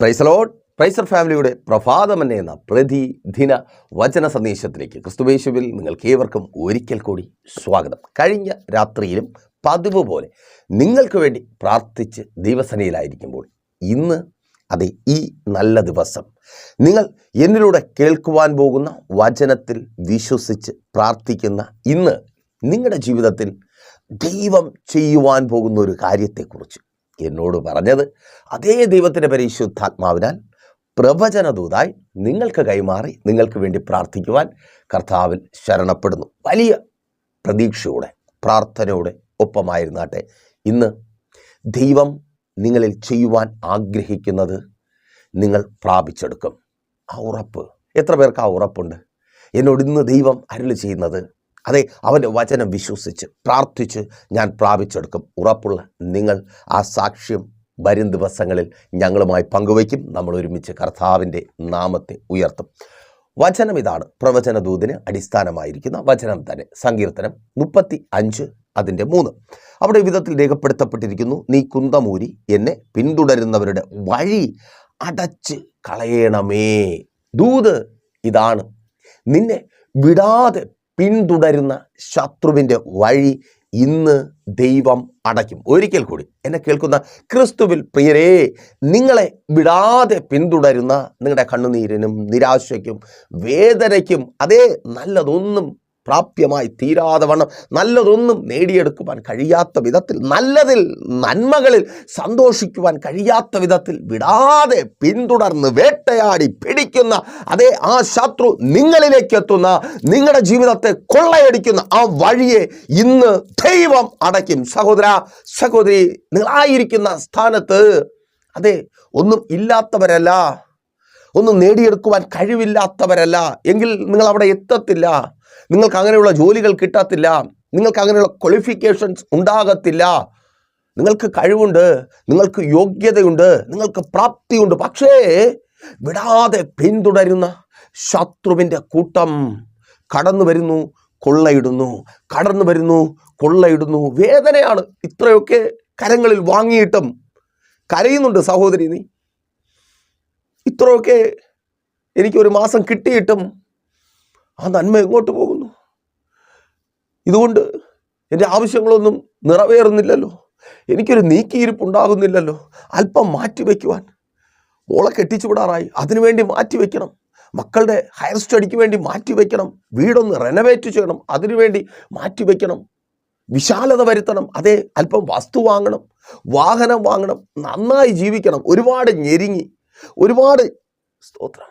പ്രൈസലോഡ് പ്രൈസർ ഫാമിലിയുടെ പ്രഭാതമന്നെ എന്ന പ്രതിദിന വചന സന്ദേശത്തിലേക്ക് ക്രിസ്തുവേശുവിൽ നിങ്ങൾക്ക് ഏവർക്കും ഒരിക്കൽ കൂടി സ്വാഗതം. കഴിഞ്ഞ രാത്രിയിലും പതിവ് പോലെ നിങ്ങൾക്ക് വേണ്ടി പ്രാർത്ഥിച്ച് ദൈവസനയിലായിരിക്കുമ്പോൾ ഇന്ന് അതെ ഈ നല്ല ദിവസം. നിങ്ങൾ എന്നിലൂടെ കേൾക്കുവാൻ പോകുന്ന വചനത്തിൽ വിശ്വസിച്ച് പ്രാർത്ഥിക്കുന്ന ഇന്ന് നിങ്ങളുടെ ജീവിതത്തിൽ ദൈവം ചെയ്യുവാൻ പോകുന്ന ഒരു കാര്യത്തെക്കുറിച്ച് എന്നോട് പറഞ്ഞത് അതേ ദൈവത്തിന്റെ പരിശുദ്ധാത്മാവിനാൽ പ്രവചനദൂതായി നിങ്ങൾക്ക് കൈമാറി നിങ്ങൾക്ക് വേണ്ടി പ്രാർത്ഥിക്കുവാൻ കർത്താവിൽ ശരണപ്പെടുന്നു. വലിയ പ്രതീക്ഷയോടെ പ്രാർത്ഥനയോടെ ഒപ്പമായിരുന്നാട്ടെ. ഇന്ന് ദൈവം നിങ്ങളിൽ ചെയ്യുവാൻ ആഗ്രഹിക്കുന്നത് നിങ്ങൾ പ്രാപിച്ചെടുക്കും. ആ ഉറപ്പ് എത്ര പേർക്ക് ആ ഉറപ്പുണ്ട്? എന്നോട് ഇന്ന് ദൈവം അരുളി ചെയ്യുന്നത് അതെ അവന്റെ വചനം വിശ്വസിച്ച് പ്രാർത്ഥിച്ച് ഞാൻ പ്രാപിച്ചെടുക്കും. ഉറപ്പുള്ള നിങ്ങൾ ആ സാക്ഷ്യം വരും ദിവസങ്ങളിൽ ഞങ്ങളുമായി പങ്കുവയ്ക്കും. നമ്മൾ ഒരുമിച്ച് കർത്താവിന്റെ നാമത്തെ ഉയർത്തും. വചനം ഇതാണ്. പ്രവചനദൂതിന് അടിസ്ഥാനമായിരിക്കുന്ന വചനം തന്നെ. സങ്കീർത്തനം മുപ്പത്തി അഞ്ച് അതിന്റെ മൂന്ന്. അവിടെ വിധത്തിൽ രേഖപ്പെടുത്തപ്പെട്ടിരിക്കുന്നു നീ കുന്തമൂരി എന്നെ പിന്തുടരുന്നവരുടെ വഴി അടച്ച് കളയണമേ. ദൂത് ഇതാണ്. നിന്നെ വിടാതെ പിന്തുടരുന്ന ശത്രുവിന്റെ വഴി ഇന്ന് ദൈവം അടയ്ക്കും. ഒരിക്കൽ കൂടി എന്നെ കേൾക്കുന്ന ക്രിസ്തുവിൽ പ്രിയരേ നിങ്ങളെ വിടാതെ പിന്തുടരുന്ന നിങ്ങളുടെ കണ്ണുനീരിനും നിരാശയ്ക്കും വേദനയ്ക്കും അതേ നല്ലതൊന്നും പ്രാപ്യമായി തീരാതെ വണ്ണം നല്ലതൊന്നും നേടിയെടുക്കുവാൻ കഴിയാത്ത വിധത്തിൽ നല്ലതിൽ നന്മകളിൽ സന്തോഷിക്കുവാൻ കഴിയാത്ത വിധത്തിൽ വിടാതെ പിന്തുടർന്ന് വേട്ടയാടി പിടിക്കുന്ന അതേ ആ ശത്രു നിങ്ങളിലേക്ക് എത്തുന്ന നിങ്ങളുടെ ജീവിതത്തെ കൊള്ളയടിക്കുന്ന ആ വഴിയെ ഇന്ന് ദൈവം അടയ്ക്കും. സഹോദര സഹോദരി നിങ്ങളായിരിക്കുന്ന സ്ഥാനത്ത് അതെ ഒന്നും ഇല്ലാത്തവരല്ല ഒന്നും നേടിയെടുക്കുവാൻ കഴിവില്ലാത്തവരല്ല എങ്കിൽ നിങ്ങൾ അവിടെ എത്തത്തില്ല. നിങ്ങൾക്ക് അങ്ങനെയുള്ള ജോലികൾ കിട്ടത്തില്ല. നിങ്ങൾക്ക് അങ്ങനെയുള്ള ക്വാളിഫിക്കേഷൻസ് ഉണ്ടാകത്തില്ല. നിങ്ങൾക്ക് കഴിവുണ്ട് നിങ്ങൾക്ക് യോഗ്യതയുണ്ട് നിങ്ങൾക്ക് പ്രാപ്തിയുണ്ട്. പക്ഷേ വിടാതെ പിന്തുടരുന്ന ശത്രുവിന്റെ കൂട്ടം കടന്നു വരുന്നു കൊള്ളയിടുന്നു. കടന്നു വരുന്നു കൊള്ളയിടുന്നു. വേദനയാണ് ഇത്രയൊക്കെ കരങ്ങളിൽ വാങ്ങിയിട്ടും. കരയുന്നുണ്ട് സഹോദരി നീ. ഇത്രയൊക്കെ എനിക്കൊരു മാസം കിട്ടിയിട്ടും ആ നന്മ എങ്ങോട്ട് പോകുന്നു? ഇതുകൊണ്ട് എന്റെ ആവശ്യങ്ങളൊന്നും നിറവേറുന്നില്ലല്ലോ. എനിക്കൊരു നീക്കിയിരിപ്പുണ്ടാകുന്നില്ലല്ലോ. അല്പം മാറ്റിവെക്കുവാൻ മോളെ കെട്ടിച്ചു വിടാറായി. അതിനുവേണ്ടി മാറ്റിവെക്കണം മക്കളുടെ ഹയർ സ്റ്റഡിക്ക് വേണ്ടി മാറ്റിവെക്കണം വീടൊന്ന് റെനോവേറ്റ് ചെയ്യണം. അതിനുവേണ്ടി മാറ്റിവെക്കണം വിശാലത വരുത്തണം. അതേ അല്പം വസ്തു വാങ്ങണം. വാഹനം വാങ്ങണം. നന്നായി ജീവിക്കണം. ഒരുപാട് ഞെരിങ്ങി. ഒരുപാട് സ്തോത്രം.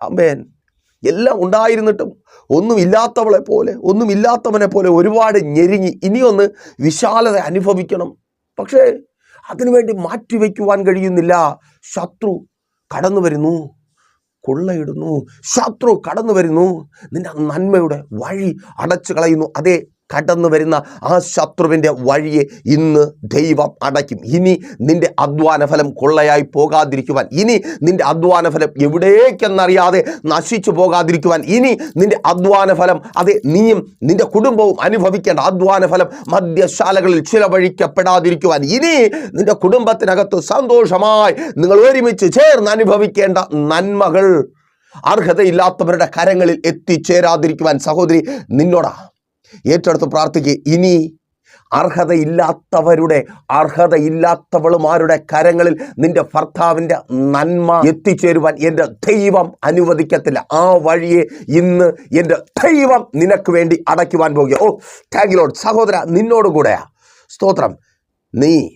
അമ്മേൻ എല്ലാം ഉണ്ടായിരുന്നിട്ടും ഒന്നുമില്ലാത്തവളെ പോലെ ഒന്നുമില്ലാത്തവനെ പോലെ ഒരുപാട് ഞെരുങ്ങി. ഇനിയൊന്ന് വിശാലത അനുഭവിക്കണം. പക്ഷേ അതിനുവേണ്ടി മാറ്റിവെക്കുവാൻ കഴിയുന്നില്ല. ശത്രു കടന്നു വരുന്നു. കൊള്ളയിടുന്നു. ശത്രു കടന്നു വരുന്നു. നിന്റെ നന്മയുടെ വഴി അടച്ചു കളയുന്നു അതേ കടന്നു വരുന്ന ആ ശത്രുവിന്റെ വഴിയെ ഇന്ന് ദൈവം അടയ്ക്കും. ഇനി നിന്റെ അധ്വാന ഫലം കൊള്ളയായി പോകാതിരിക്കുവാൻ ഇനി നിന്റെ അധ്വാന ഫലം എവിടേക്കെന്നറിയാതെ നശിച്ചു പോകാതിരിക്കുവാൻ ഇനി നിന്റെ അധ്വാന ഫലം അതെ നീയും നിന്റെ കുടുംബവും അനുഭവിക്കേണ്ട അധ്വാന ഫലം മദ്യശാലകളിൽ ചിലവഴിക്കപ്പെടാതിരിക്കുവാൻ ഇനി നിന്റെ കുടുംബത്തിനകത്ത് സന്തോഷമായി നിങ്ങൾ ഒരുമിച്ച് ചേർന്ന് അനുഭവിക്കേണ്ട നന്മകൾ അർഹതയില്ലാത്തവരുടെ കരങ്ങളിൽ എത്തിച്ചേരാതിരിക്കുവാൻ സഹോദരി നിന്നോടാ ഏറ്റെടുത്ത് പ്രാർത്ഥിക്കുക ഇനി അർഹതയില്ലാത്തവരുടെ അർഹതയില്ലാത്തവളുമാരുടെ കരങ്ങളിൽ നിന്റെ ഭർത്താവിന്റെ നന്മ എത്തിച്ചേരുവാൻ എന്റെ ദൈവം അനുവദിക്കത്തില്ല. ആ വഴിയെ ഇന്ന് എന്റെ ദൈവം നിനക്ക് വേണ്ടി അടയ്ക്കുവാൻ പോകുക. ഓ താങ്ക് ലോഡ് സഹോദര നിന്നോടുകൂടെയാ. സ്തോത്രം. നീ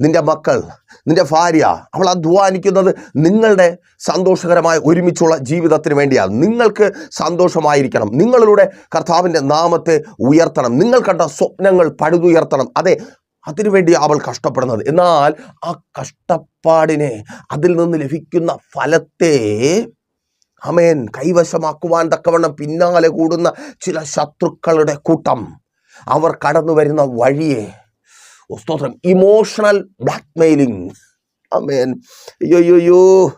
നിന്റെ മക്കൾ നിന്റെ ഭാര്യ അവൾ അധ്വാനിക്കുന്നത് നിങ്ങളുടെ സന്തോഷകരമായ ഒരുമിച്ചുള്ള ജീവിതത്തിന് വേണ്ടിയാണ്. നിങ്ങൾക്ക് സന്തോഷമായിരിക്കണം. നിങ്ങളിലൂടെ കർത്താവിന്റെ നാമത്തെ ഉയർത്തണം. നിങ്ങൾ കണ്ട സ്വപ്നങ്ങൾ പഴുതുയർത്തണം അതെ അതിനുവേണ്ടി അവൾ കഷ്ടപ്പെടുന്നത്. എന്നാൽ ആ കഷ്ടപ്പാടിനെ അതിൽ നിന്ന് ലഭിക്കുന്ന ഫലത്തെ അമേൻ കൈവശമാക്കുവാൻ തക്കവണ്ണം പിന്നാലെ കൂടുന്ന ചില ശത്രുക്കളുടെ കൂട്ടം. അവർ കടന്നു വരുന്ന വഴിയെ സ്തോത്രം. ഇമോഷണൽ ബ്ലാക്ക് മെയിലിംഗ് അമേൻ അയ്യോ അയ്യോ അയ്യോ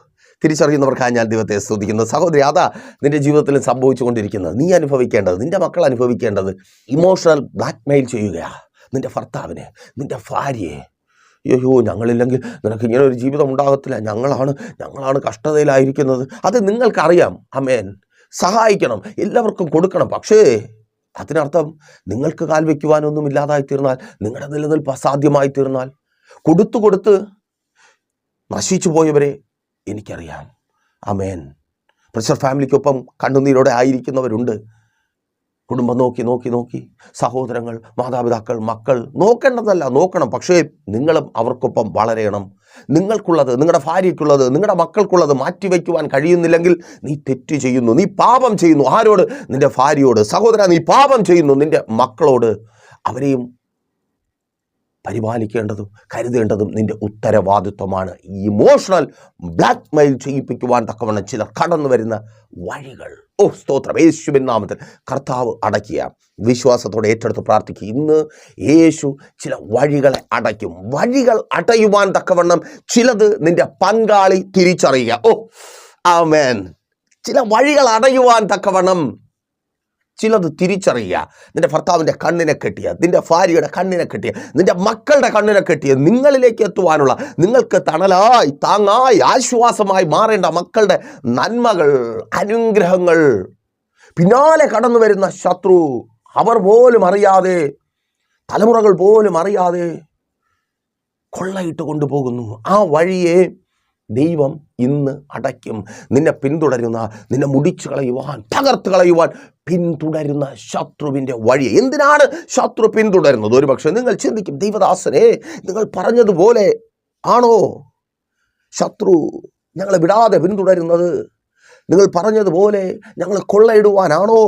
തിരിച്ചറിയുന്നവർക്കാണ് ഞാൻ ദൈവത്തെ സ്തുതിക്കുന്നത് സഹോദരി അതാ നിന്റെ ജീവിതത്തിൽ സംഭവിച്ചുകൊണ്ടിരിക്കുന്നത്. നീ അനുഭവിക്കേണ്ടത് നിന്റെ മക്കൾ അനുഭവിക്കേണ്ടത് ഇമോഷണൽ ബ്ലാക്ക് മെയിൽ ചെയ്യുകയാണ് നിന്റെ ഭർത്താവിനെ നിന്റെ ഭാര്യയെ. അയ്യോ ഞങ്ങളില്ലെങ്കിൽ നിനക്ക് ഇങ്ങനെ ഒരു ജീവിതം ഉണ്ടാകത്തില്ല. ഞങ്ങളാണ് ഞങ്ങളാണ് കഷ്ടതയിലായിരിക്കുന്നത്. അത് നിങ്ങൾക്കറിയാം. അമേൻ സഹായിക്കണം. എല്ലാവർക്കും കൊടുക്കണം. പക്ഷേ അതിനർത്ഥം നിങ്ങൾക്ക് കാൽ വയ്ക്കുവാനൊന്നും ഇല്ലാതായി തീർന്നാൽ നിങ്ങളുടെ നിലനിൽപ്പ് അസാധ്യമായി തീർന്നാൽ കൊടുത്തു കൊടുത്ത് നശിച്ചു പോയവരെ എനിക്കറിയാം. അമേൻ പ്രഷർ ഫാമിലിക്കൊപ്പം കണ്ണുനീരോടെ ആയിരിക്കുന്നവരുണ്ട്. കുടുംബം നോക്കി നോക്കി നോക്കി. സഹോദരങ്ങൾ മാതാപിതാക്കൾ മക്കൾ നോക്കേണ്ടതല്ല നോക്കണം. പക്ഷേ നിങ്ങളും അവർക്കൊപ്പം വളരെയണം നിങ്ങൾക്കുള്ളത് നിങ്ങളുടെ ഭാര്യയ്ക്കുള്ളത് നിങ്ങളുടെ മക്കൾക്കുള്ളത് മാറ്റിവെക്കുവാൻ കഴിയുന്നില്ലെങ്കിൽ നീ തെറ്റ് ചെയ്യുന്നു നീ പാപം ചെയ്യുന്നു. ആരോട്? നിന്റെ ഭാര്യയോട്. സഹോദര നീ പാപം ചെയ്യുന്നു. നിന്റെ മക്കളോട്. അവരെയും പരിപാലിക്കേണ്ടതും കരുതേണ്ടതും നിന്റെ ഉത്തരവാദിത്വമാണ്. ഇമോഷണൽ ബ്ലാക്ക് മെയിൽ ചെയ്യിപ്പിക്കുവാൻ തക്കവണ്ണം ചിലർ കടന്നു വരുന്ന വഴികൾ. ഓ സ്തോത്രം. യേശുവിൻ നാമത്തിൽ കർത്താവ് അടയ്ക്കുക. വിശ്വാസത്തോടെ ഏറ്റെടുത്ത് പ്രാർത്ഥിക്കുക. ഇന്ന് യേശു ചില വഴികളെ അടയ്ക്കും. വഴികൾ അടയുവാൻ തക്കവണ്ണം ചിലത് നിന്റെ പങ്കാളി തിരിച്ചറിയുക. ഓ ആമേൻ. ചില വഴികൾ അടയുവാൻ തക്കവണ്ണം ചിലത് തിരിച്ചറിയുക. നിന്റെ ഭർത്താവിന്റെ കണ്ണിനെ കെട്ടിയ നിന്റെ ഭാര്യയുടെ കണ്ണിനെ കെട്ടിയ നിന്റെ മക്കളുടെ കണ്ണിനെ കെട്ടിയ നിങ്ങളിലേക്ക് എത്തുവാനുള്ള നിങ്ങൾക്ക് തണലായി താങ്ങായി ആശ്വാസമായി മാറേണ്ട മക്കളുടെ നന്മകൾ അനുഗ്രഹങ്ങൾ. പിന്നാലെ കടന്നു വരുന്ന ശത്രു അവർ പോലും അറിയാതെ തലമുറകൾ പോലും അറിയാതെ കൊള്ളയിട്ട് കൊണ്ടുപോകുന്നു ആ വഴിയെ ദൈവം ഇന്ന് അടയ്ക്കും. നിന്നെ പിന്തുടരുന്ന നിന്നെ മുടിച്ചു കളയുവാൻ തകർത്ത് കളയുവാൻ പിന്തുടരുന്ന ശത്രുവിന്റെ വഴി. എന്തിനാണ് ശത്രു പിന്തുടരുന്നത്? ഒരു പക്ഷേ നിങ്ങൾ ചിന്തിക്കും ദൈവദാസനെ നിങ്ങൾ പറഞ്ഞതുപോലെ ആണോ? ശത്രു ഞങ്ങളെ വിടാതെ പിന്തുടരുന്നത്? നിങ്ങൾ പറഞ്ഞതുപോലെ ഞങ്ങൾ കൊള്ളയിടുവാനാണോ?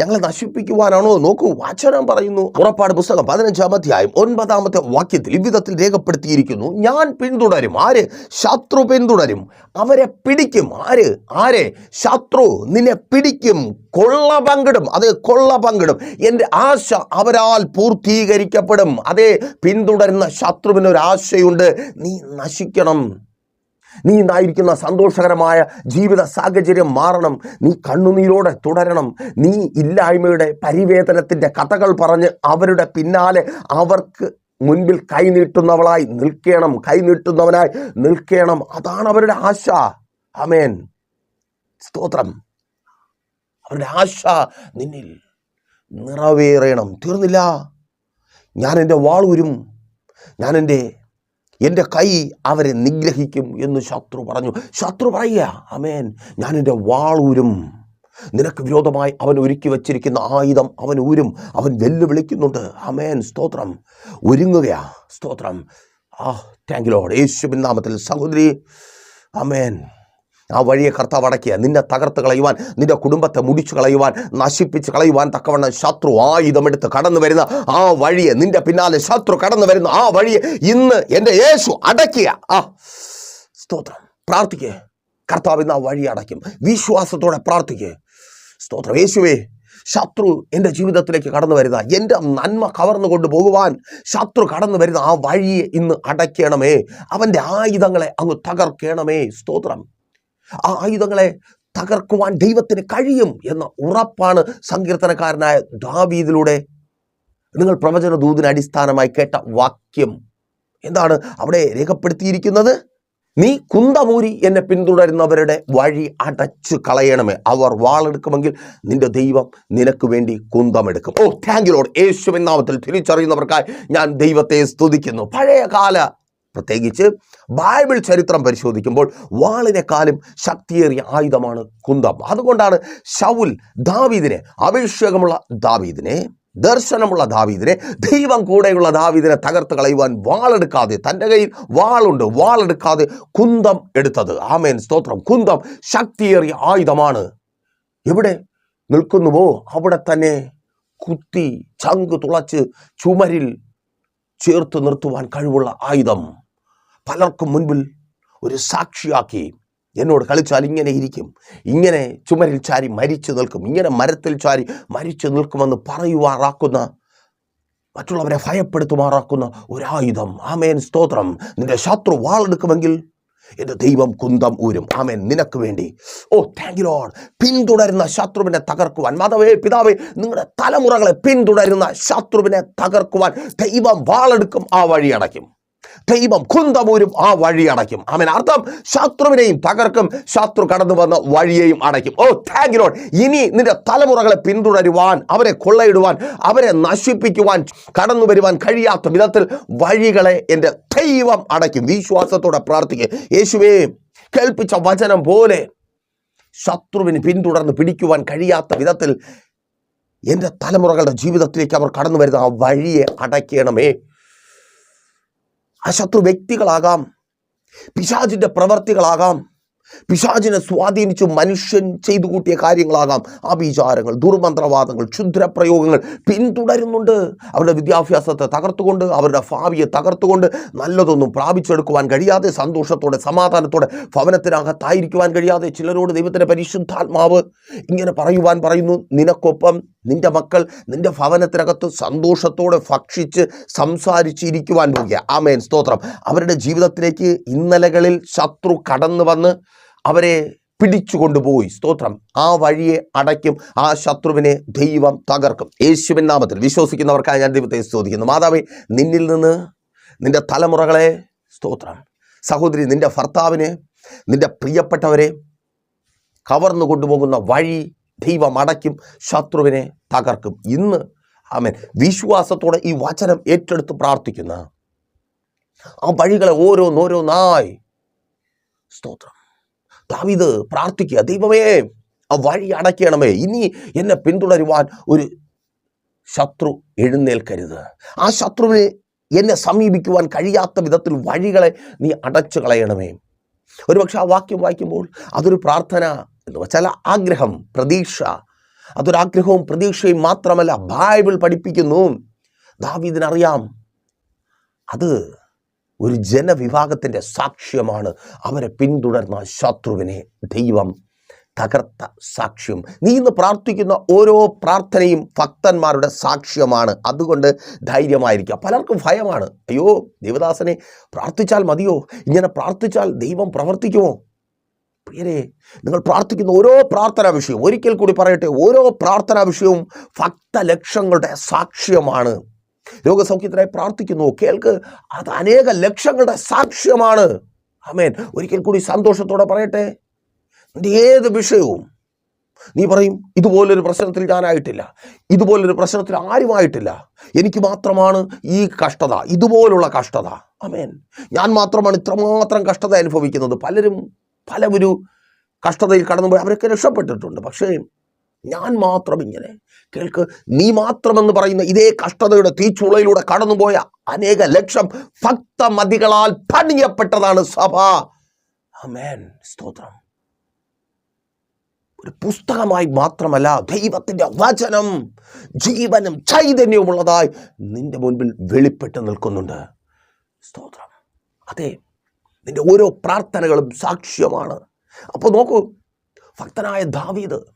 ഞങ്ങളെ നശിപ്പിക്കുവാനാണോ നോക്കൂ. വചനം പറയുന്നു. ഉറപ്പാട് പുസ്തകം പതിനഞ്ചാം അധ്യായം ഒൻപതാമത്തെ വാക്യത്തിൽ ഇവിധത്തിൽ രേഖപ്പെടുത്തിയിരിക്കുന്നു. ഞാൻ പിന്തുടരും. ആര്? ശത്രു പിന്തുടരും. അവരെ പിടിക്കും. ആര്? ആരെ? ശത്രു നിന്നെ പിടിക്കും. കൊള്ള പങ്കിടും. അത് കൊള്ള പങ്കിടും. എന്റെ ആശ അവരാൽ പൂർത്തീകരിക്കപ്പെടും. അതേ പിന്തുടരുന്ന ശത്രുവിനൊരാശയുണ്ട്. നീ നശിക്കണം. നീ ഉണ്ടായിരിക്കുന്ന സന്തോഷകരമായ ജീവിത സാഹചര്യം മാറണം. നീ കണ്ണുനീരോടെ തുടരണം. നീ ഇല്ലായ്മയുടെ പരിവേദനത്തിന്റെ കഥകൾ പറഞ്ഞ് അവരുടെ പിന്നാലെ അവർക്ക് മുൻപിൽ കൈനീട്ടുന്നവളായി നിൽക്കണം. കൈനീട്ടുന്നവനായി നിൽക്കണം. അതാണ് അവരുടെ ആശ. അമേൻ സ്തോത്രം. അവരുടെ ആശ നിന്നിൽ നിറവേറണം. തീർന്നില്ല. ഞാൻ എന്റെ വാളൂരും ഞാൻ എന്റെ എന്റെ കൈ അവരെ നിഗ്രഹിക്കും എന്ന് ശത്രു പറഞ്ഞു. ശത്രു പറയുക അമേൻ ഞാൻ എന്റെ വാളൂരും നിനക്ക് വിരോധമായി അവൻ ഒരുക്കി വച്ചിരിക്കുന്ന ആയുധം അവൻ ഊരും. അവൻ വെല്ലുവിളിക്കുന്നുണ്ട്. അമേൻ സ്തോത്രം. ഒരുങ്ങുകയാ. സ്തോത്രം. ആ താങ്ക് ലോഡ് യേശുവിൻ നാമത്തിൽ സഹോദരി. അമേൻ ആ വഴിയെ കർത്താവ് അടക്കിയ നിന്നെ തകർത്ത് കളയുവാൻ നിന്റെ കുടുംബത്തെ മുടിച്ചു കളയുവാൻ നശിപ്പിച്ച് കളയുവാൻ തക്കവണ്ണം ശത്രു ആയുധമെടുത്ത് കടന്നു വരുന്ന ആ വഴിയെ നിന്റെ പിന്നാലെ ശത്രു കടന്നു വരുന്ന ആ വഴിയെ ഇന്ന് എന്റെ യേശു അടക്കിയ. ആ സ്തോത്രം. പ്രാർത്ഥിക്കേ. കർത്താവ് ഇന്ന് ആ വഴി അടയ്ക്കും. വിശ്വാസത്തോടെ പ്രാർത്ഥിക്കേ. സ്തോത്രം. യേശുവേ ശത്രു എന്റെ ജീവിതത്തിലേക്ക് കടന്നു വരുന്ന എന്റെ നന്മ കവർന്നു കൊണ്ടുപോകുവാൻ ശത്രു കടന്നു വരുന്ന ആ വഴിയെ ഇന്ന് അടയ്ക്കണമേ. അവന്റെ ആയുധങ്ങളെ അങ്ങ് തകർക്കണമേ. സ്തോത്രം. ആ ആയുധങ്ങളെ തകർക്കുവാൻ ദൈവത്തിന് കഴിയും എന്ന ഉറപ്പാണ് സങ്കീർത്തനക്കാരനായ ദാവീദിലൂടെ. നിങ്ങൾ പ്രവചന ദൂതിന് അടിസ്ഥാനമായി കേട്ട വാക്യം എന്താണ് അവിടെ രേഖപ്പെടുത്തിയിരിക്കുന്നത്? നീ കുന്തമൂരി എന്നെ പിന്തുടരുന്നവരുടെ വഴി അടച്ചു കളയണമേ. അവർ വാളെടുക്കുമെങ്കിൽ നിന്റെ ദൈവം നിനക്ക് വേണ്ടി കുന്തമെടുക്കും. ഓ താങ്ക് യു ലോഡ് യേശുവിൻ നാമത്തിൽ തിരിച്ചറിയുന്നവർക്കായി ഞാൻ ദൈവത്തെ സ്തുതിക്കുന്നു. പഴയ കാല പ്രത്യേകിച്ച് ബൈബിൾ ചരിത്രം പരിശോധിക്കുമ്പോൾ വാളിനെക്കാളും ശക്തിയേറിയ ആയുധമാണ് കുന്തം. അതുകൊണ്ടാണ് ഷൗൽ ദാവീദിനെ അഭിഷേകമുള്ള ദാവീദിനെ ദർശനമുള്ള ദാവീദിനെ ദൈവം കൂടെയുള്ള ദാവീദിനെ തകർത്ത് കളയുവാൻ വാളെടുക്കാതെ തന്റെ കയ്യിൽ വാളുണ്ട് വാളെടുക്കാതെ കുന്തം എടുത്തത്. ആമേൻ. സ്തോത്രം. കുന്തം ശക്തിയേറിയ ആയുധമാണ്. എവിടെ നിൽക്കുന്നുവോ അവിടെ തന്നെ കുത്തി ചങ്ക് തുളച്ച് ചുമരിൽ ചേർത്ത് നിർത്തുവാൻ കഴിവുള്ള ആയുധം. പലർക്കും മുൻപിൽ ഒരു സാക്ഷിയാക്കി എന്നോട് കളിച്ചാൽ ഇങ്ങനെ ഇരിക്കും. ഇങ്ങനെ ചുമരിൽ ചാരി മരിച്ചു നിൽക്കും. ഇങ്ങനെ മരത്തിൽ ചാരി മരിച്ചു നിൽക്കുമെന്ന് പറയുവാറാക്കുന്ന മറ്റുള്ളവരെ ഭയപ്പെടുത്തുമാറാക്കുന്ന ഒരായുധം. ആമേൻ. സ്തോത്രം. നിന്റെ ശത്രു വാളെടുക്കുമെങ്കിൽ എന്റെ ദൈവം കുന്തം ഊരും. ആമേൻ. നിനക്ക് വേണ്ടി. ഓ താങ്ക് യു ലോഡ് പിന്തുടരുന്ന ശത്രുവിനെ തകർക്കുവാൻ. മാധവേ പിതാവേ നിങ്ങളുടെ തലമുറകളെ പിന്തുടരുന്ന ശത്രുവിനെ തകർക്കുവാൻ ദൈവം വാളെടുക്കും ആ വഴി അടയ്ക്കും. ദൈവം കുന്തമൂരും ആ വഴി അടയ്ക്കും. അവൻ അർത്ഥം ശത്രുവിനെയും തകർക്കും. ശത്രു കടന്നു വന്ന വഴിയെയും അടയ്ക്കും. ഓ താങ്ക് ലോഡ് ഇനി നിന്റെ തലമുറകളെ പിന്തുടരുവാൻ അവരെ കൊള്ളയിടുവാൻ അവരെ നശിപ്പിക്കുവാൻ കടന്നു വരുവാൻ കഴിയാത്ത വിധത്തിൽ വഴികളെ എന്റെ ദൈവം അടയ്ക്കും. വിശ്വാസത്തോടെ പ്രാർത്ഥിക്കുക യേശുവേ കേൾപ്പിച്ച വചനം പോലെ ശത്രുവിന് പിന്തുടർന്ന് പിടിക്കുവാൻ കഴിയാത്ത വിധത്തിൽ എന്റെ തലമുറകളുടെ ജീവിതത്തിലേക്ക് അവർ കടന്നു വരുന്ന ആ വഴിയെ അടയ്ക്കണമേ. ആ ശത്രു വ്യക്തികളാകാം പിശാചിന്റെ പ്രവർത്തികളാകാം. പിശാചിനെ സ്വാധീനിച്ചു മനുഷ്യൻ ചെയ്തു കൂട്ടിയ കാര്യങ്ങളാകാം വിചാരങ്ങൾ ദുർമന്ത്രവാദങ്ങൾ ക്ഷുദ്രപ്രയോഗങ്ങൾ പിന്തുടരുന്നുണ്ട്. അവരുടെ വിദ്യാഭ്യാസത്തെ തകർത്തുകൊണ്ട് അവരുടെ ഭാവിയെ തകർത്തുകൊണ്ട് നല്ലതൊന്നും പ്രാപിച്ചെടുക്കുവാൻ കഴിയാതെ സന്തോഷത്തോടെ സമാധാനത്തോടെ ഭവനത്തിനകത്തായിരിക്കുവാൻ കഴിയാതെ ചിലരോട് ദൈവത്തിന്റെ പരിശുദ്ധാത്മാവ് ഇങ്ങനെ പറയുവാൻ പറയുന്നു നിനക്കൊപ്പം നിന്റെ മക്കൾ നിന്റെ ഭവനത്തിനകത്ത് സന്തോഷത്തോടെ ഭക്ഷിച്ച് സംസാരിച്ചിരിക്കുവാൻ പോകുക. ആമേൻ. സ്തോത്രം. അവരുടെ ജീവിതത്തിലേക്ക് ഇന്നലകളിൽ ശത്രു കടന്നു വന്ന് അവരെ പിടിച്ചു കൊണ്ടുപോയി. സ്തോത്രം. ആ വഴിയെ അടയ്ക്കും. ആ ശത്രുവിനെ ദൈവം തകർക്കും. യേശുവിൻ നാമത്തിൽ വിശ്വസിക്കുന്നവർക്കായി ഞാൻ ദൈവത്തെ സ്തോതിക്കുന്നു. മാതാവേ നിന്നിൽ നിന്ന് നിന്റെ തലമുറകളെ സ്തോത്രം. സഹോദരി നിന്റെ ഭർത്താവിനെ നിന്റെ പ്രിയപ്പെട്ടവരെ കവർന്നു കൊണ്ടുപോകുന്ന വഴി ദൈവം അടയ്ക്കും ശത്രുവിനെ തകർക്കും. ഇന്ന് ആമേൻ. വിശ്വാസത്തോടെ ഈ വചനം ഏറ്റെടുത്ത് പ്രാർത്ഥിക്കുന്ന ആ വഴികളെ ഓരോന്നോരോന്നായി സ്തോത്രം. ദാവീദ് പ്രാർത്ഥിക്കുക ദൈവമേ ആ വഴി അടയ്ക്കണമേ. ഇനി എന്നെ പിന്തുടരുവാൻ ഒരു ശത്രു എഴുന്നേൽക്കരുത്. ആ ശത്രുവിനെ എന്നെ സമീപിക്കുവാൻ കഴിയാത്ത വിധത്തിൽ വഴികളെ നീ അടച്ചു കളയണമേ ഒരുപക്ഷെ ആ വാക്യം വായിക്കുമ്പോൾ അതൊരു പ്രാർത്ഥന എന്ന് വെച്ചാൽ ആഗ്രഹം പ്രതീക്ഷ. അതൊരാഗ്രഹവും പ്രതീക്ഷയും മാത്രമല്ല ബൈബിൾ പഠിപ്പിക്കുന്നു. ദാവീദിനറിയാം അത് ഒരു ജനവിഭാഗത്തിന്റെ സാക്ഷ്യമാണ് അവരെ പിന്തുടർന്ന ശത്രുവിനെ ദൈവം തകർത്ത സാക്ഷ്യം. നീ ഇന്ന് പ്രാർത്ഥിക്കുന്ന ഓരോ പ്രാർത്ഥനയും ഭക്തന്മാരുടെ സാക്ഷ്യമാണ്. അതുകൊണ്ട് ധൈര്യമായിരിക്കുക. പലർക്കും ഭയമാണ്. അയ്യോ ദേവദാസനെ പ്രാർത്ഥിച്ചാൽ മതിയോ? ഇങ്ങനെ പ്രാർത്ഥിച്ചാൽ ദൈവം പ്രവർത്തിക്കുമോ? പ്രിയരെ നിങ്ങൾ പ്രാർത്ഥിക്കുന്ന ഓരോ പ്രാർത്ഥനാ വിഷയവും ഒരിക്കൽ കൂടി പറയട്ടെ ഓരോ പ്രാർത്ഥനാ വിഷയവും ഭക്തലക്ഷങ്ങളുടെ സാക്ഷ്യമാണ്. രോഗസൗഖ്യത്തിനായി പ്രാർത്ഥിക്കുന്നു. കേൾക്ക്. അത് അനേക ലക്ഷങ്ങളുടെ സാക്ഷ്യമാണ്. അമേൻ ഒരിക്കൽ കൂടി സന്തോഷത്തോടെ പറയട്ടെ. ഏത് വിഷയവും നീ പറയും ഇതുപോലൊരു പ്രശ്നത്തിൽ ഞാനായിട്ടില്ല. ഇതുപോലൊരു പ്രശ്നത്തിൽ ആരുമായിട്ടില്ല. എനിക്ക് മാത്രമാണ് ഈ കഷ്ടത. ഇതുപോലുള്ള കഷ്ടത. അമേൻ ഞാൻ മാത്രമാണ് ഇത്രമാത്രം കഷ്ടത അനുഭവിക്കുന്നത്. പലരും പല ഒരു കഷ്ടതയിൽ കടന്നുപോയി അവരൊക്കെ രക്ഷപ്പെട്ടിട്ടുണ്ട്. പക്ഷേ ഞാൻ മാത്രം ഇങ്ങനെ. കേൾക്ക് നീ മാത്രമെന്ന് പറയുന്ന ഇതേ കഷ്ടതയുടെ തീച്ചുളയിലൂടെ കടന്നുപോയ അനേക ലക്ഷം ഭക്തമതികളാൽ പണിയപ്പെട്ടതാണ് സഭ. സ്തോത്രം. ഒരു പുസ്തകമായി മാത്രമല്ല ദൈവത്തിന്റെ വചനം ജീവനും ചൈതന്യവുമുള്ളതായി നിന്റെ മുൻപിൽ വെളിപ്പെട്ട് നിൽക്കുന്നുണ്ട്. സ്തോത്രം. അതെ നിന്റെ ഓരോ പ്രാർത്ഥനകളും സാക്ഷ്യമാണ്. അപ്പോൾ നോക്കൂ ഭക്തനായ ദാവീദ്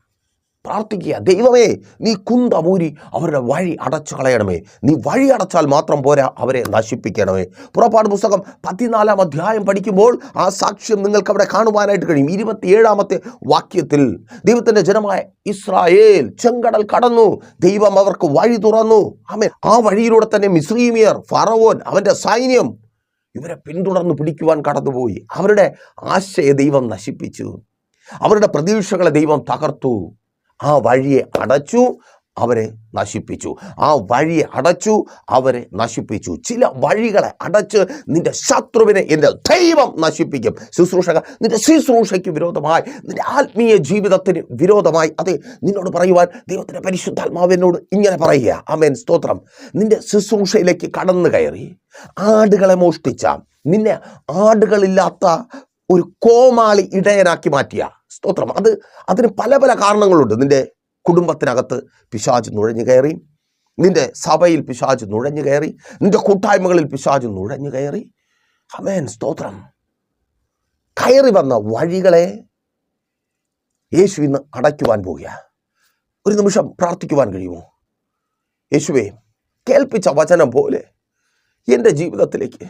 പ്രാർത്ഥിക്കുക. ദൈവമേ നീ കുന്തമൂരി അവരുടെ വഴി അടച്ചു കളയണമേ. നീ വഴി അടച്ചാൽ മാത്രം പോരാ അവരെ നശിപ്പിക്കണമേ. പുറപ്പാട് പുസ്തകം പതിനാലാം അധ്യായം പഠിക്കുമ്പോൾ ആ സാക്ഷ്യം നിങ്ങൾക്ക് അവിടെ കാണുവാനായിട്ട് കഴിയും. ഇരുപത്തിയേഴാമത്തെ വാക്യത്തിൽ ദൈവത്തിന്റെ ജനമായ ഇസ്രായേൽ ചെങ്കടൽ കടന്നു. ദൈവം അവർക്ക് വഴി തുറന്നു. ആമേ ആ വഴിയിലൂടെ തന്നെ മിസ്രീമിയർ ഫറവോൻ അവന്റെ സൈന്യം ഇവരെ പിന്തുടർന്ന് പിടിക്കുവാൻ കടന്നുപോയി. അവരുടെ ആശയ ദൈവം നശിപ്പിച്ചു. അവരുടെ പ്രതീക്ഷകളെ ദൈവം തകർത്തു. ആ വഴിയെ അടച്ചു അവരെ നശിപ്പിച്ചു. ആ വഴിയെ അടച്ചു അവരെ നശിപ്പിച്ചു. ചില വഴികളെ അടച്ച് നിന്റെ ശത്രുവിനെ എന്റെ ദൈവം നശിപ്പിക്കും. ശുശ്രൂഷക നിന്റെ ശുശ്രൂഷയ്ക്ക് വിരോധമായി നിന്റെ ആത്മീയ ജീവിതത്തിന് വിരോധമായി. അതെ നിന്നോട് പറയുവാൻ ദൈവത്തിന്റെ പരിശുദ്ധാത്മാവിനോട് ഇങ്ങനെ പറയുക. അമേൻ സ്തോത്രം. നിന്റെ ശുശ്രൂഷയിലേക്ക് കടന്നു കയറി ആടുകളെ മോഷ്ടിച്ച നിന്നെ ആടുകളില്ലാത്ത ഒരു കോമാളി ഇടയനാക്കി മാറ്റിയ സ്തോത്രം. അത് അതിന് പല പല കാരണങ്ങളുണ്ട്. നിന്റെ കുടുംബത്തിനകത്ത് പിശാജ് നുഴഞ്ഞു കയറി. നിന്റെ സഭയിൽ പിശാജ് നുഴഞ്ഞു കയറി. നിന്റെ കൂട്ടായ്മകളിൽ പിശാജ് നുഴഞ്ഞു കയറി. അമേൻ സ്തോത്രം. കയറി വന്ന വഴികളെ യേശു ഇന്ന് അടയ്ക്കുവാൻ പോകുക ഒരു നിമിഷം പ്രാർത്ഥിക്കുവാൻ കഴിയുമോ? യേശുവേ കേൾപ്പിച്ച വചനം പോലെ എന്റെ ജീവിതത്തിലേക്ക്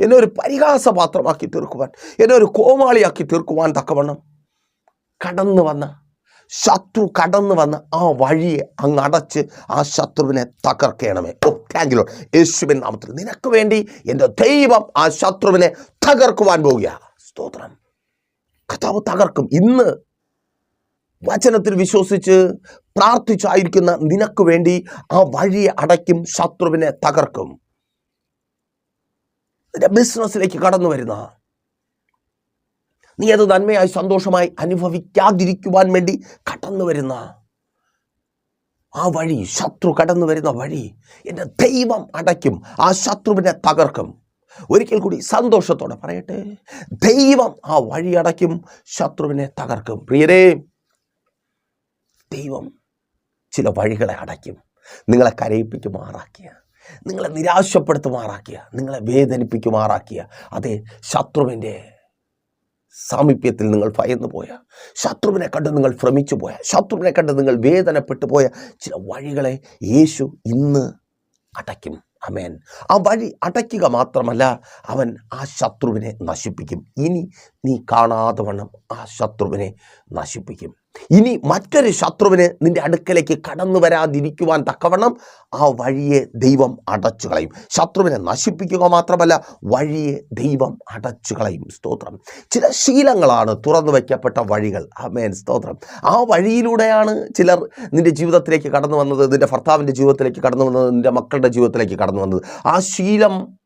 എന്നെ ഒരു പരിഹാസപാത്രമാക്കി തീർക്കുവാൻ എന്നെ ഒരു കോമാളിയാക്കി തീർക്കുവാൻ തക്കവണ്ണം കടന്നു വന്ന് ശത്രു കടന്നു വന്ന് ആ വഴിയെ അങ്ങ് അടച്ച് ആ ശത്രുവിനെ തകർക്കണമേ. ഓ താങ്കിലോ യേശുവിൻ നാമത്തിൽ നിനക്ക് വേണ്ടി എന്റെ ദൈവം ആ ശത്രുവിനെ തകർക്കുവാൻ പോവുകയാണ് സ്തോത്രം. കഥാവ് തകർക്കും. ഇന്ന് വചനത്തിൽ വിശ്വസിച്ച് പ്രാർത്ഥിച്ചായിരിക്കുന്ന നിനക്ക് വേണ്ടി ആ വഴിയെ അടയ്ക്കും ശത്രുവിനെ തകർക്കും. നിന്റെ ബിസിനസ്സിലേക്ക് കടന്നു വരുന്ന നീ അത് നന്മയായി സന്തോഷമായി അനുഭവിക്കാതിരിക്കുവാൻ വേണ്ടി കടന്നു വരുന്ന ആ വഴി ശത്രു കടന്നു വരുന്ന വഴി എന്റെ ദൈവം അടയ്ക്കും ആ ശത്രുവിനെ തകർക്കും. ഒരിക്കൽ കൂടി സന്തോഷത്തോടെ പറയട്ടെ. ദൈവം ആ വഴി അടയ്ക്കും ശത്രുവിനെ തകർക്കും. പ്രിയരേ ദൈവം ചില വഴികളെ അടയ്ക്കും. നിങ്ങളെ കരയിപ്പിക്കുമാറാക്കിയ നിങ്ങളെ നിരാശപ്പെടുത്തുമാറാക്കിയ നിങ്ങളെ വേദനിപ്പിക്കുമാറാക്കിയ അതേ ശത്രുവിന്റെ സാമീപ്യത്തിൽ നിങ്ങൾ ഭയന്നു പോയ ശത്രുവിനെ കണ്ട് നിങ്ങൾ ഭ്രമിച്ചു പോയ ശത്രുവിനെ കണ്ട് നിങ്ങൾ വേദനപ്പെട്ടു പോയ ചില വഴികളെ യേശു ഇന്ന് അടയ്ക്കും. അമേൻ ആ വഴി അടയ്ക്കുക മാത്രമല്ല അവൻ ആ ശത്രുവിനെ നശിപ്പിക്കും. ഇനി നീ കാണാതെ വണ്ണം ആ ശത്രുവിനെ നശിപ്പിക്കും. ഇനി മറ്റൊരു ശത്രുവിന് നിന്റെ അടുക്കലേക്ക് കടന്നു വരാതിരിക്കുവാൻ തക്കവണ്ണം ആ വഴിയെ ദൈവം അടച്ചു കളയും. ശത്രുവിനെ നശിപ്പിക്കുക മാത്രമല്ല വഴിയെ ദൈവം അടച്ചു കളയും. സ്തോത്രം. ചില ശീലങ്ങളാണ് തുറന്നു വയ്ക്കപ്പെട്ട വഴികൾ. ആമേൻ. സ്തോത്രം. ആ വഴിയിലൂടെയാണ് ചിലർ നിന്റെ ജീവിതത്തിലേക്ക് കടന്നു വന്നത് നിന്റെ ഭർത്താവിന്റെ ജീവിതത്തിലേക്ക് കടന്നു വന്നത് നിന്റെ മക്കളുടെ ജീവിതത്തിലേക്ക് കടന്നു വന്നത്. ആ ശീലം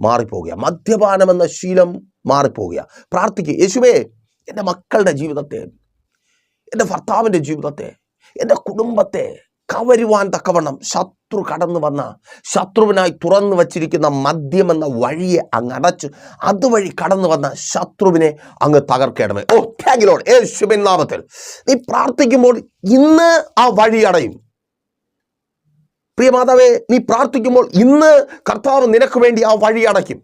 മാറിപ്പോകുക. മദ്യപാനം എന്ന ശീലം മാറിപ്പോകുക. പ്രാർത്ഥിക്കുക യേശുവേ എന്റെ മക്കളുടെ ജീവിതത്തെ എന്റെ ഭർത്താവിന്റെ ജീവിതത്തെ എന്റെ കുടുംബത്തെ കവരുവാൻ തക്കവണ്ണം ശത്രു കടന്നു വന്ന ശത്രുവിനായി തുറന്നു വച്ചിരിക്കുന്ന മദ്യം എന്ന വഴിയെ അങ്ങ് അടച്ചു. അതുവഴി കടന്നു വന്ന ശത്രുവിനെ അങ്ങ് തകർക്കേണമേ. ഓ താങ്ക് ഏ യേശുവിൻ നാമത്തിൽ. നീ പ്രാർത്ഥിക്കുമ്പോൾ ഇന്ന് ആ വഴി അടയും. പ്രിയ മാതാവേ നീ പ്രാർത്ഥിക്കുമ്പോൾ ഇന്ന് കർത്താവ് നിനക്ക് വേണ്ടി ആ വഴി അടയ്ക്കും.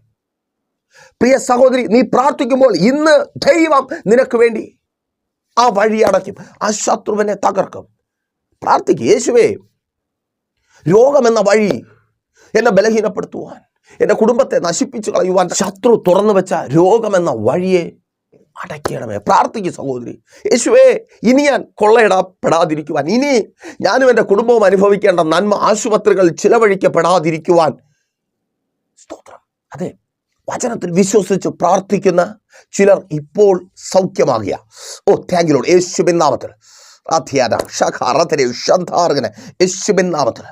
പ്രിയ സഹോദരി നീ പ്രാർത്ഥിക്കുമ്പോൾ ഇന്ന് ദൈവം നിനക്ക് വേണ്ടി ആ വഴി അടയ്ക്കും. ആ ശത്രുവിനെ തകർക്കും. പ്രാർത്ഥിക്കുക യേശുവേ രോഗമെന്ന വഴി എന്നെ ബലഹീനപ്പെടുത്തുവാൻ എന്റെ കുടുംബത്തെ നശിപ്പിച്ചു കളയുവാൻ ശത്രു തുറന്നു വെച്ച രോഗമെന്ന വഴിയെ അടയ്ക്കണമേ. പ്രാർത്ഥിക്കും സഹോദരി യേശുവേ ഇനി ഞാൻ കൊള്ളയിടപ്പെടാതിരിക്കുവാൻ ഇനി ഞാനും എന്റെ കുടുംബവും അനുഭവിക്കേണ്ട നന്മ ആശുപത്രികൾ ചിലവഴിക്കപ്പെടാതിരിക്കുവാൻ സ്തോത്രം. അതെ വചനത്തിൽ വിശ്വസിച്ച് പ്രാർത്ഥിക്കുന്ന ചിലർ ഇപ്പോൾ സൗഖ്യമാകിയ ഓ താങ്ക് യു യേശുബിൻ നാമത്തിൽ. യേശുബിൻ നാമത്തിൽ.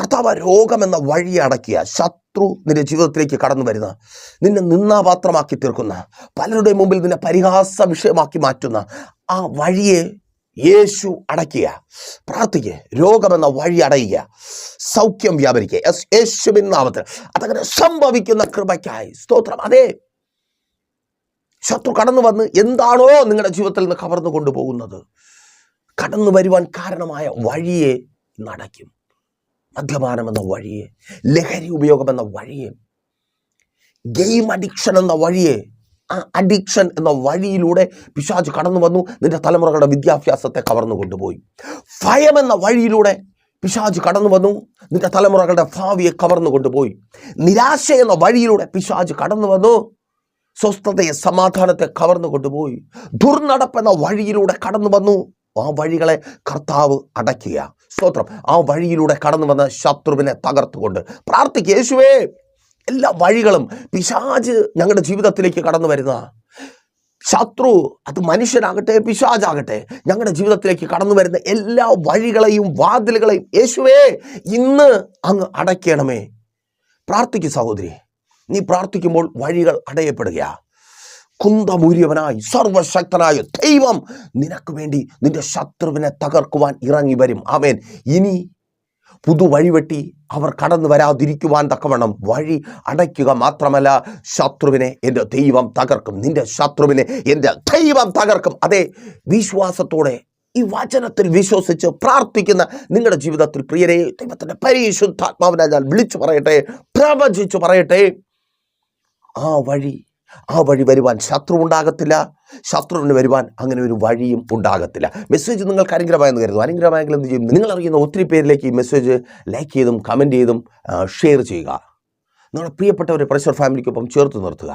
കർത്താവ് രോഗമെന്ന വഴി അടക്കിയ ശത്രു നിന്റെ ജീവിതത്തിലേക്ക് കടന്നു വരുന്ന നിന്നെ നിന്നാപാത്രമാക്കി തീർക്കുന്ന പലരുടെയും മുമ്പിൽ നിന്നെ പരിഹാസ വിഷയമാക്കി മാറ്റുന്ന ആ വഴിയെ യേശു അടയ്ക്കുക പ്രാർത്ഥിക്കുക രോഗമെന്ന വഴി അടയുക സൗഖ്യം വ്യാപരിക്കുക. യേശു- യേശുവിൻ നാമത്തിൽ അതങ്ങനെ സംഭവിക്കുന്ന കൃപയ്ക്കായി. സ്തോത്രം. അതെ. ശത്രു കടന്നു വന്ന് എന്താണോ നിങ്ങളുടെ ജീവിതത്തിൽ നിന്ന് കവർന്നു കൊണ്ടുപോകുന്നത് കടന്നു വരുവാൻ കാരണമായ വഴിയെ നടക്കും. മദ്യപാനം എന്ന വഴിയെ ലഹരി ഉപയോഗം എന്ന വഴിയെ ഗെയിം അഡിക്ഷൻ എന്ന വഴിയെ അഡിക്ഷൻ എന്ന വഴിയിലൂടെ പിശാജ് കടന്നു വന്നു. നിന്റെ തലമുറകളുടെ വിദ്യാഭ്യാസത്തെ കവർന്നു കൊണ്ടുപോയി. ഭയം എന്ന വഴിയിലൂടെ പിശാജ് കടന്നു വന്നു. നിന്റെ തലമുറകളുടെ ഭാവിയെ കവർന്നു കൊണ്ടുപോയി. നിരാശ എന്ന വഴിയിലൂടെ പിശാജ് കടന്നു വന്നു. സ്വസ്ഥതയെ സമാധാനത്തെ കവർന്നു കൊണ്ടുപോയി. ദുർനടപ്പ് എന്ന വഴിയിലൂടെ കടന്നു വന്നു. ആ വഴികളെ കർത്താവ് അടയ്ക്കുക. സ്തോത്രം. ആ വഴിയിലൂടെ കടന്നു വന്ന ശത്രുവിനെ തകർത്തുകൊണ്ട് പ്രാർത്ഥിക്കുക യേശുവേ എല്ലാ വഴികളും പിശാജ് ഞങ്ങളുടെ ജീവിതത്തിലേക്ക് കടന്നു വരുന്ന. ശത്രു അത് മനുഷ്യനാകട്ടെ പിശാജാകട്ടെ ഞങ്ങളുടെ ജീവിതത്തിലേക്ക് കടന്നു വരുന്ന എല്ലാ വഴികളെയും വാതിലുകളെയും യേശുവേ ഇന്ന് അങ്ങ് അടയ്ക്കണമേ. പ്രാർത്ഥിക്കും സഹോദരി. നീ പ്രാർത്ഥിക്കുമ്പോൾ വഴികൾ അടയപ്പെടുക കുന്തമൂര്യവനായി സർവശക്തനായ ദൈവം നിനക്ക് വേണ്ടി നിന്റെ ശത്രുവിനെ തകർക്കുവാൻ ഇറങ്ങി വരും. അവൻ ഇനി പുതു വഴിവെട്ടി അവർ കടന്നു വരാതിരിക്കുവാൻ തക്കവണ്ണം വഴി അടയ്ക്കുക മാത്രമല്ല ശത്രുവിനെ എന്റെ ദൈവം തകർക്കും. നിന്റെ ശത്രുവിനെ എന്റെ ദൈവം തകർക്കും. അതെ വിശ്വാസത്തോടെ ഈ വചനത്തിൽ വിശ്വസിച്ച് പ്രാർത്ഥിക്കുന്ന നിങ്ങളുടെ ജീവിതത്തിൽ പ്രിയരെ ദൈവത്തിന്റെ പരിശുദ്ധാത്മാവിനെ ഞാൻ വിളിച്ചു പറയട്ടെ പ്രവചിച്ചു പറയട്ടെ. ആ വഴി ആ വഴി വരുവാൻ ശത്രു ഉണ്ടാകത്തില്ല ശത്രുവിന് വരുവാൻ അങ്ങനെ ഒരു വഴിയും ഉണ്ടാകത്തില്ല. മെസ്സേജ് നിങ്ങൾക്ക് അനുഗ്രഹമായെന്ന് കരുതുന്നു. അനുഗ്രഹമായെങ്കിൽ എന്ത് ചെയ്യും? നിങ്ങൾ അറിയുന്ന ഒത്തിരി പേരിലേക്ക് ഈ മെസ്സേജ് ലൈക്ക് ചെയ്തും കമന്റ് ചെയ്തും ഷെയർ ചെയ്യുക. നിങ്ങളുടെ പ്രിയപ്പെട്ടവരെ പ്രഷർ ഫാമിലിക്കൊപ്പം ചേർത്ത് നിർത്തുക.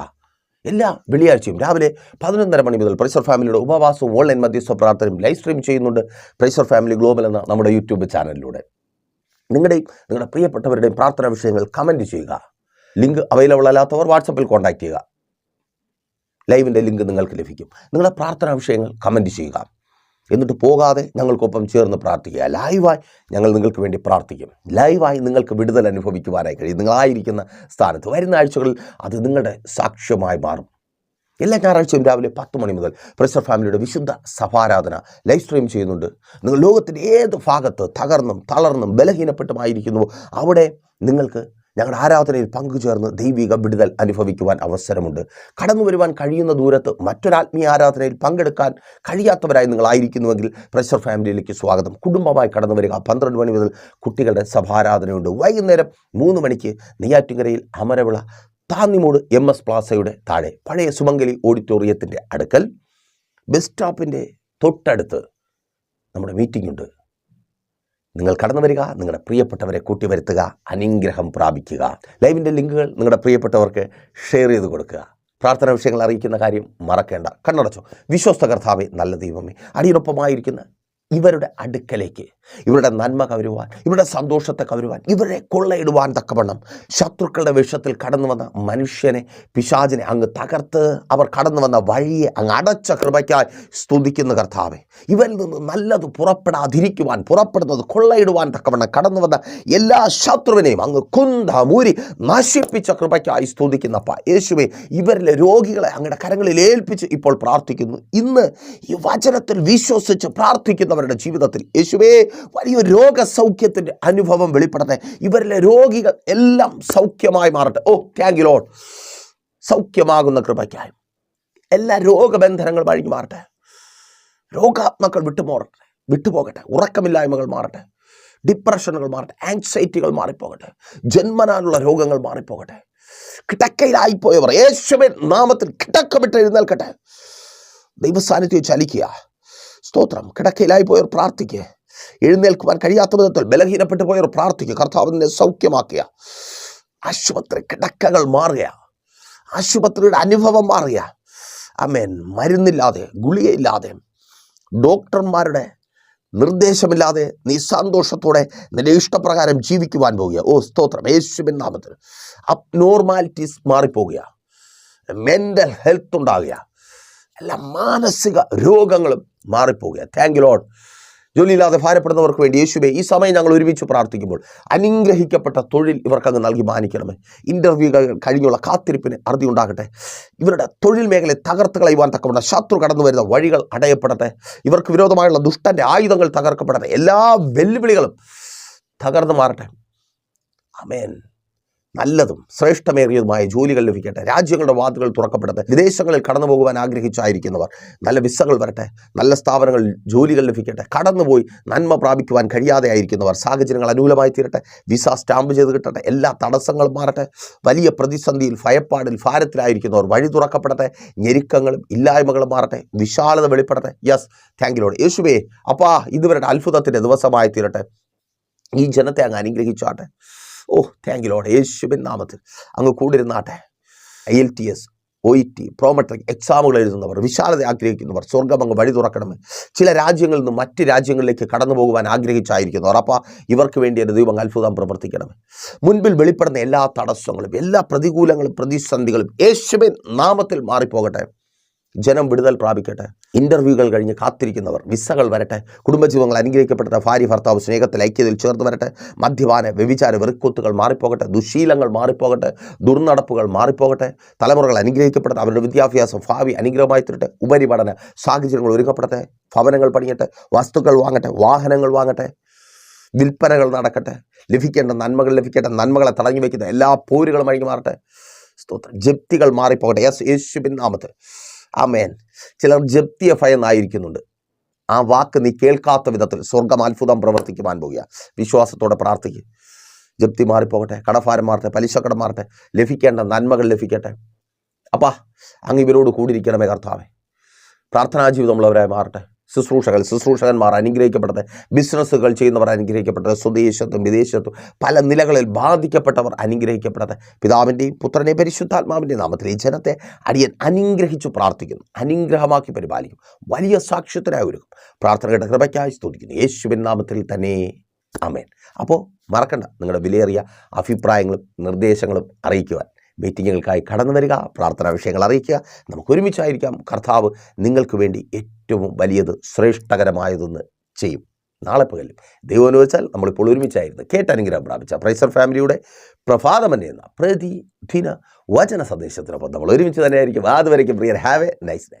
എല്ലാ വെള്ളിയാഴ്ചയും രാവിലെ പതിനൊന്നര മണി മുതൽ പ്രഷർ ഫാമിലിയുടെ ഉപവാസവും ഓൺലൈൻ മധ്യസ്ഥ പ്രാർത്ഥനയും ലൈവ് സ്ട്രീം ചെയ്യുന്നുണ്ട് പ്രഷർ ഫാമിലി ഗ്ലോബൽ എന്ന നമ്മുടെ യൂട്യൂബ് ചാനലിലൂടെ. നിങ്ങളുടെയും നിങ്ങളുടെ പ്രിയപ്പെട്ടവരുടെയും പ്രാർത്ഥനാ വിഷയങ്ങൾ കമന്റ് ചെയ്യുക. ലിങ്ക് അവൈലബിൾ അല്ലാത്തവർ വാട്സപ്പിൽ കോൺടാക്റ്റ് ചെയ്യുക. ലൈവിന്റെ ലിങ്ക് നിങ്ങൾക്ക് ലഭിക്കും. നിങ്ങളുടെ പ്രാർത്ഥനാ വിഷയങ്ങൾ കമന്റ് ചെയ്യുക. എന്നിട്ട് പോകാതെ ഞങ്ങൾക്കൊപ്പം ചേർന്ന് പ്രാർത്ഥിക്കുക. ലൈവായി ഞങ്ങൾ നിങ്ങൾക്ക് വേണ്ടി പ്രാർത്ഥിക്കും. ലൈവായി നിങ്ങൾക്ക് വിടുതൽ അനുഭവിക്കുവാനായി കഴിയും. നിങ്ങളായിരിക്കുന്ന സ്ഥാനത്ത് വരുന്ന ആഴ്ചകളിൽ അത് നിങ്ങളുടെ സാക്ഷ്യമായി മാറും. എല്ലാ ഞായറാഴ്ചയും രാവിലെ പത്ത് മണി മുതൽ പ്രസർ ഫാമിലിയുടെ വിശുദ്ധ സഭാരാധന ലൈവ് സ്ട്രീം ചെയ്യുന്നുണ്ട്. നിങ്ങൾ ലോകത്തിന്റെ ഏത് ഭാഗത്ത് തകർന്നും തളർന്നും ബലഹീനപ്പെട്ടുമായിരിക്കുന്നുവോ അവിടെ നിങ്ങൾക്ക് ഞങ്ങളുടെ ആരാധനയിൽ പങ്കുചേർന്ന് ദൈവിക വിടുതൽ അനുഭവിക്കുവാൻ അവസരമുണ്ട്. കടന്നു വരുവാൻ കഴിയുന്ന ദൂരത്ത് മറ്റൊരാത്മീയ ആരാധനയിൽ പങ്കെടുക്കാൻ കഴിയാത്തവരായി നിങ്ങളായിരിക്കുന്നുവെങ്കിൽ പ്രഷർ ഫാമിലിയിലേക്ക് സ്വാഗതം. കുടുംബമായി കടന്നു വരിക. പന്ത്രണ്ട് മണി മുതൽ കുട്ടികളുടെ സഭാരാധനയുണ്ട്. വൈകുന്നേരം മൂന്ന് മണിക്ക് നെയ്യാറ്റുകരയിൽ അമരവിള താന്നിമൂട് എം എസ് പ്ലാസയുടെ താഴെ. പഴയ സുമംഗലി ഓഡിറ്റോറിയത്തിന്റെ അടുക്കൽ ബസ് സ്റ്റോപ്പിന്റെ തൊട്ടടുത്ത് നമ്മുടെ മീറ്റിംഗ് ഉണ്ട്. നിങ്ങൾ കടന്നു വരിക നിങ്ങളുടെ പ്രിയപ്പെട്ടവരെ കൂട്ടി വരുത്തുക അനുഗ്രഹം പ്രാപിക്കുക. ലൈവിന്റെ ലിങ്കുകൾ നിങ്ങളുടെ പ്രിയപ്പെട്ടവർക്ക് ഷെയർ ചെയ്ത് കൊടുക്കുക. പ്രാർത്ഥന വിഷയങ്ങൾ അറിയിക്കുന്ന കാര്യം മറക്കേണ്ട. കണ്ണടച്ചു. വിശ്വസ്ത കർത്താവേ നല്ല ദൈവമേ. അടിയൊപ്പമായിരിക്കുന്ന ഇവരുടെ അടുക്കലേക്ക് ഇവരുടെ നന്മ കവരുവാൻ ഇവരുടെ സന്തോഷത്തെ കവരുവാൻ ഇവരെ കൊള്ളയിടുവാൻ തക്കവണ്ണം ശത്രുക്കളുടെ വിഷത്തിൽ കടന്നു വന്ന മനുഷ്യനെ പിശാചിനെ അങ്ങ് തകർത്ത് അവർ കടന്നു വന്ന വഴിയെ അങ്ങ് അടച്ച കൃപയ്ക്കായി സ്തുതിക്കുന്ന കർത്താവെ. ഇവരിൽ നിന്ന് നല്ലത് പുറപ്പെടാതിരിക്കുവാൻ പുറപ്പെടുന്നത് കൊള്ളയിടുവാൻ തക്കവണ്ണം കടന്നു വന്ന എല്ലാ ശത്രുവിനെയും അങ്ങ് കുന്ത മൂരി നശിപ്പിച്ച കൃപയ്ക്കായി സ്തുതിക്കുന്നപ്പ യേശുവെ ഇവരിലെ രോഗികളെ അങ്ങയുടെ കരങ്ങളിൽ ഏൽപ്പിച്ച് ഇപ്പോൾ പ്രാർത്ഥിക്കുന്നു. ഇന്ന് ഈ വചനത്തിൽ വിശ്വസിച്ച് പ്രാർത്ഥിക്കുന്നവരുടെ ജീവിതത്തിൽ യേശുവേ വലിയൊരു രോഗസൗഖ്യത്തിന്റെ അനുഭവം വെളിപ്പെടട്ടെ ഇവരിലെ രോഗികൾ എല്ലാം സൗഖ്യമായി മാറട്ടെ. ഓ താങ്ക് യു സൗഖ്യമാകുന്ന കൃപയ്ക്കായി. എല്ലാ രോഗബന്ധനങ്ങളും അഴിഞ്ഞു മാറട്ടെ. രോഗാത്മക്കൾ വിട്ടുപോകട്ടെ. വിട്ടുപോകട്ടെ. ഉറക്കമില്ലായ്മകൾ മാറട്ടെ. ഡിപ്രഷനുകൾ മാറട്ടെ. ആൻസൈറ്റികൾ മാറിപ്പോകട്ടെ. ജന്മനാലുള്ള രോഗങ്ങൾ മാറിപ്പോകട്ടെ. കിടക്കയിലായിപ്പോയവർ യേശുവിൻ നാമത്തിൽ കിടക്കമിട്ട് എഴുന്നേൽക്കട്ടെ. ദൈവസാന്നിധ്യം ചലിക്കുക. സ്തോത്രം. കിടക്കയിലായി പോയവർ പ്രാർത്ഥിക്കുക എഴുന്നേൽക്കുവാൻ കഴിയാത്ത വിധത്തിൽ ബലഹീനപ്പെട്ടു പോയവർ പ്രാർത്ഥിക്കുക കർത്താവിനെ സൗഖ്യമാക്കുക ആശുപത്രി കിടക്കകൾ മാറുക ആശുപത്രിയുടെ അനുഭവം മാറുക അമേൻ മരുന്നില്ലാതെ ഗുളികയില്ലാതെ ഡോക്ടർമാരുടെ നിർദ്ദേശമില്ലാതെ നീ സന്തോഷത്തോടെ നിന്റെ ഇഷ്ടപ്രകാരം ജീവിക്കുവാൻ പോവുക ഓ സ്തോത്രം. യേശുവിൻ നാമത്തിൽ. അബ്നോർമാലിറ്റീസ് മാറിപ്പോവുക മെന്റൽ ഹെൽത്ത് ഉണ്ടാകുക എല്ലാ മാനസിക രോഗങ്ങളും മാറിപ്പോവുക താങ്ക് യു ലോഡ് ജോലിയില്ലാതെ ഭാരപ്പെടുന്നവർക്ക് വേണ്ടി യേശുബേ ഈ സമയം ഞങ്ങൾ ഒരുമിച്ച് പ്രാർത്ഥിക്കുമ്പോൾ അനുഗ്രഹിക്കപ്പെട്ട തൊഴിൽ ഇവർക്കങ്ങ് നൽകി മാനിക്കണമേ. ഇന്റർവ്യൂകൾ കഴിഞ്ഞുള്ള കാത്തിരിപ്പിന് അറുതി ഉണ്ടാകട്ടെ. ഇവരുടെ തൊഴിൽ മേഖലയെ തകർത്ത് കളയുവാൻ തക്കവണ്ണം ശത്രു കടന്നു വരുന്ന വഴികൾ അടയപ്പെടട്ടെ. ഇവർക്ക് വിരോധമായുള്ള ദുഷ്ടന്റെ ആയുധങ്ങൾ തകർക്കപ്പെടട്ടെ. എല്ലാ വെല്ലുവിളികളും തകർന്നു മാറട്ടെ. അമേൻ നല്ലതും ശ്രേഷ്ഠമേറിയതുമായ ജോലികൾ ലഭിക്കട്ടെ. രാജ്യങ്ങളുടെ വാതുകൾ തുറക്കപ്പെടട്ടെ. വിദേശങ്ങളിൽ കടന്നു പോകുവാൻ ആഗ്രഹിച്ചായിരിക്കുന്നവർ നല്ല വിസകൾ വരട്ടെ. നല്ല സ്ഥാപനങ്ങളിൽ ജോലികൾ ലഭിക്കട്ടെ. കടന്നുപോയി നന്മ പ്രാപിക്കുവാൻ കഴിയാതെ ആയിരിക്കുന്നവർ സാഹചര്യങ്ങൾ അനുകൂലമായി തീരട്ടെ. വിസ സ്റ്റാമ്പ് ചെയ്ത് കിട്ടട്ടെ. എല്ലാ തടസ്സങ്ങളും മാറട്ടെ. വലിയ പ്രതിസന്ധിയിൽ ഭയപ്പാടിൽ ഭാരത്തിലായിരിക്കുന്നവർ വഴി തുറക്കപ്പെടട്ടെ. ഞെരുക്കങ്ങളും ഇല്ലായ്മകളും മാറട്ടെ. വിശാലത വെളിപ്പെടട്ടെ. യെസ് താങ്ക് യുലോട് യേശുവേ അപ്പാ ഇതുവരുടെ അത്ഭുതത്തിന്റെ ദിവസമായി തീരട്ടെ. ഈ ജനത്തെ അങ്ങ് അനുഗ്രഹിച്ചാട്ടെ. ഓ താങ്ക് യു ലോഡ് യേശുബിൻ നാമത്തിൽ. അങ്ങ് കൂടിരുന്നാട്ടെ I L T S O E T Prometric എക്സാമുകൾ എഴുതുന്നവർ വിശാലത ആഗ്രഹിക്കുന്നവർ സ്വർഗം അങ്ങ് വഴി തുറക്കണമെന്ന് ചില രാജ്യങ്ങളിൽ നിന്ന് മറ്റ് രാജ്യങ്ങളിലേക്ക് കടന്നു പോകുവാൻ ആഗ്രഹിച്ചായിരിക്കുന്നവർ അപ്പോൾ ഇവർക്ക് വേണ്ടി എന്റെ ദൈവം അത്ഭുതം പ്രവർത്തിക്കണമേ. മുൻപിൽ വെളിപ്പെടുന്ന എല്ലാ തടസ്സങ്ങളും എല്ലാ പ്രതികൂലങ്ങളും പ്രതിസന്ധികളും യേശുവിൻ നാമത്തിൽ മാറിപ്പോകട്ടെ. ജനം വിടുതൽ പ്രാപിക്കട്ടെ. ഇന്റർവ്യൂകൾ കഴിഞ്ഞ് കാത്തിരിക്കുന്നവർ വിസകൾ വരട്ടെ. കുടുംബജീവങ്ങൾ അനുഗ്രഹിക്കപ്പെട്ട ഭാര്യ ഭർത്താവ് സ്നേഹത്തിൽ ഐക്യതയിൽ ചേർത്ത് വരട്ടെ. മദ്യപാന വ്യഭിചാര വെറുക്കൂത്തുകൾ മാറിപ്പോകട്ടെ. ദുശീലങ്ങൾ മാറിപ്പോകട്ടെ. ദുർനടപ്പുകൾ മാറിപ്പോകട്ടെ. തലമുറകൾ അനുഗ്രഹിക്കപ്പെടട്ടെ. അവരുടെ വിദ്യാഭ്യാസം ഭാവി അനുഗ്രഹമായി തീരട്ടെ. ഉപരിപഠന സാഹചര്യങ്ങൾ ഒരുക്കപ്പെടട്ടെ. ഭവനങ്ങൾ പണിയട്ടെ. വസ്തുക്കൾ വാങ്ങട്ടെ. വാഹനങ്ങൾ വാങ്ങട്ടെ. വിൽപ്പനകൾ നടക്കട്ടെ. ലഭിക്കേണ്ട നന്മകൾ ലഭിക്കട്ടെ. നന്മകളെ തടഞ്ഞു വയ്ക്കുന്ന എല്ലാ പോരുകളും അഴിഞ്ഞു മാറട്ടെ. സ്തോത്രം. ജപ്തികൾ മാറിപ്പോകട്ടെ. യെസ് യേശുബിൻ നാമത്തിൽ. ആമേൻ. ചിലർ ജപ്തിയ ഭയന്നായിരിക്കുന്നുണ്ട്. ആ വാക്ക് നീ കേൾക്കാത്ത വിധത്തിൽ സ്വർഗം അത്ഭുതം പ്രവർത്തിക്കുവാൻ പോകുക വിശ്വാസത്തോടെ പ്രാർത്ഥിക്കുക ജപ്തി മാറിപ്പോകട്ടെ. കടഭാരം മാറട്ടെ. പലിശ കട മാറട്ടെ. ലഭിക്കേണ്ട നന്മകൾ ലഭിക്കട്ടെ. അപ്പാ അങ്ങ് ഇവരോട് കൂടിയിരിക്കണമേ കർത്താവേ. പ്രാർത്ഥനാ ജീവിതം ജീവിതമുള്ളവരായി മാറട്ടെ. ശുശ്രൂഷകൾ ശുശ്രൂഷകന്മാർ അനുഗ്രഹിക്കപ്പെടട്ടെ ബിസിനസ്സുകൾ ചെയ്യുന്നവർ അനുഗ്രഹിക്കപ്പെടട്ടെ സ്വദേശത്തും വിദേശത്തും പല നിലകളിൽ ബാധിക്കപ്പെട്ടവർ അനുഗ്രഹിക്കപ്പെടട്ടെ പിതാവിന്റെയും പുത്രനെ പരിശുദ്ധാത്മാവിന്റെയും നാമത്തിൽ ഈ ജനത്തെ അടിയൻ അനുഗ്രഹിച്ചു പ്രാർത്ഥിക്കുന്നു. അനുഗ്രഹമാക്കി പരിപാലിക്കും. വലിയ സാക്ഷ്യത്തിനായി ഒരുക്കും. പ്രാർത്ഥനയുടെ കൃപയ്ക്കായി സ്തുതിക്കുന്നു. യേശുവിൻ നാമത്തിൽ തന്നെ. അമേൻ അപ്പോൾ മറക്കണ്ട. നിങ്ങളുടെ വിലയേറിയ അഭിപ്രായങ്ങളും നിർദ്ദേശങ്ങളും അറിയിക്കുവാൻ മീറ്റിങ്ങുകൾക്കായി കടന്നു വരിക പ്രാർത്ഥനാ വിഷയങ്ങൾ അറിയിക്കുക. നമുക്ക് ഒരുമിച്ചായിരിക്കാം. കർത്താവ് നിങ്ങൾക്ക് വേണ്ടി ഏറ്റവും വലിയത് ശ്രേഷ്ഠകരമായതൊന്ന് ചെയ്യും. നാളെ പകലും ദൈവം അനുവദിച്ചാൽ നമ്മളിപ്പോൾ ഒരുമിച്ചായിരുന്നു. കേട്ടനുഗ്രഹം പ്രാപിച്ച പ്രൈസർ ഫാമിലിയുടെ പ്രഭാതമന്നെ എന്ന പ്രതിദിന വചന സന്ദേശത്തിനൊപ്പം നമ്മൾ ഒരുമിച്ച് തന്നെയായിരിക്കും. അതുവരയ്ക്കും prior have a nice day.